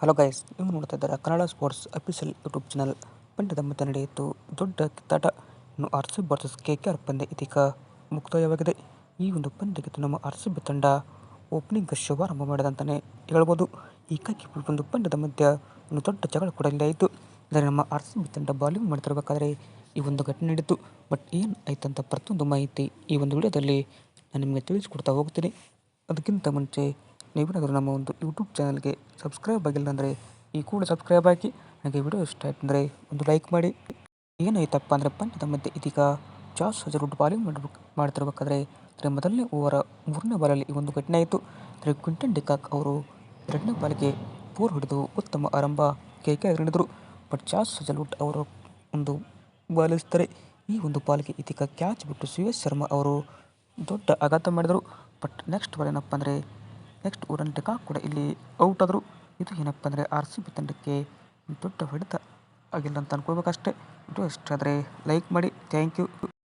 Hello guys ನೀವು ನೋಡ್ತಾ ಇದ್ದಾರೆ Kannada sports official YouTube channel ಪಂದ್ಯದ ಮತ್ತೆ ನಡೆಯಿತು ದೊಡ್ಡ ಕಿತ್ತಾಟ. ಇನ್ನು R C versus K K R ಪಂದ್ಯ ಇದೀಗ ಮುಕ್ತಾಯವಾಗಿದೆ. ಈ ಒಂದು ಪಂದ್ಯಕ್ಕೆ ನಮ್ಮ ಆರ್ ಸಿ ಬಿ ತಂಡ ಓಪನಿಂಗ್ ಶುಭಾರಂಭ ಮಾಡಿದಂತಲೇ ಹೇಳ್ಬೋದು. ಹೀಗಾಗಿ ಒಂದು ಪಂದ್ಯದ ಮಧ್ಯ ಒಂದು ದೊಡ್ಡ ಜಗಳ ಕೂಡ ಇಲ್ಲಿ ಆಯಿತು ಅಂದರೆ ನಮ್ಮ ಆರ್ ಸಿ ಬಿ ತಂಡ ಬಾಲಿಂಗ್ ಮಾಡ್ತಿರಬೇಕಾದ್ರೆ ಈ ಒಂದು ಘಟನೆ ನಡೀತು. ಬಟ್ ಏನು ಆಯ್ತಂತ ಪ್ರತಿಯೊಂದು ಮಾಹಿತಿ ಈ ಒಂದು ವಿಡಿಯೋದಲ್ಲಿ ನಾನು ನಿಮಗೆ ತಿಳಿಸ್ಕೊಡ್ತಾ ಹೋಗ್ತೀನಿ. ಅದಕ್ಕಿಂತ ಮುಂಚೆ ನೀವೇನಾದರೂ ನಮ್ಮ ಒಂದು ಯೂಟ್ಯೂಬ್ ಚಾನಲ್ಗೆ ಸಬ್ಸ್ಕ್ರೈಬ್ ಆಗಿಲ್ಲ ಅಂದರೆ ಈ ಕೂಡ ಸಬ್ಸ್ಕ್ರೈಬ್ ಆಗಿ ಹಾಗೆ ವಿಡಿಯೋ ಇಷ್ಟ ಅಂದರೆ ಒಂದು ಲೈಕ್ ಮಾಡಿ. ಏನಾಯ್ತಪ್ಪ ಅಂದರೆ ಪಂದ್ಯದ ಮಧ್ಯೆ ಇದೀಗ ಜಾಸ್ ಹಜರುಡ್ ಬಾಲಿಂಗ್ ಮಾಡಬೇಕು, ಮಾಡ್ತಿರ್ಬೇಕಾದ್ರೆ ಅಂದರೆ ಮೊದಲನೇ ಓವರ ಮೂರನೇ ಬಾಲಲ್ಲಿ ಈ ಒಂದು ಘಟನೆ ಆಯಿತು. ಅಂದರೆ ಕ್ವಿಂಟನ್ ಡಿಕಾಕ್ ಅವರು ಎರಡನೇ ಬಾಲಿಗೆ ಪೂರ್ ಹೊಡೆದು ಉತ್ತಮ ಆರಂಭ ಕೆ ಕೆ ಹಿಡಿದರು ಬಟ್ ಜಾಸ್ ಹಜಲ್ವುಡ್ ಅವರು ಒಂದು ಬಾಲಿಸ್ತಾರೆ ಈ ಒಂದು ಬಾಲ್ಗೆ ಇದೀಗ ಕ್ಯಾಚ್ ಬಿಟ್ಟು ಸುಯೇಶ್ ಶರ್ಮಾ ಅವರು ದೊಡ್ಡ ಆಘಾತ ಮಾಡಿದರು. ಬಟ್ ನೆಕ್ಸ್ಟ್ ಬಾಲ್ ಏನಪ್ಪ ಅಂದರೆ ನೆಕ್ಸ್ಟ್ ಊರನ್ ಟೆಕ ಕೂಡ ಇಲ್ಲಿ ಔಟ್ ಆದರು ಇದು ಏನಪ್ಪ ಅಂದರೆ ಆರ್ ಸಿ ಬಿ ತಂಡಕ್ಕೆ ದೊಡ್ಡ ಹೊಡೆತ ಆಗಿಲ್ಲ ಅಂತ ಅನ್ಕೋಬೇಕಷ್ಟೇ ಇದು ಇಷ್ಟ ಆದರೆ ಲೈಕ್ ಮಾಡಿ ಥ್ಯಾಂಕ್ ಯು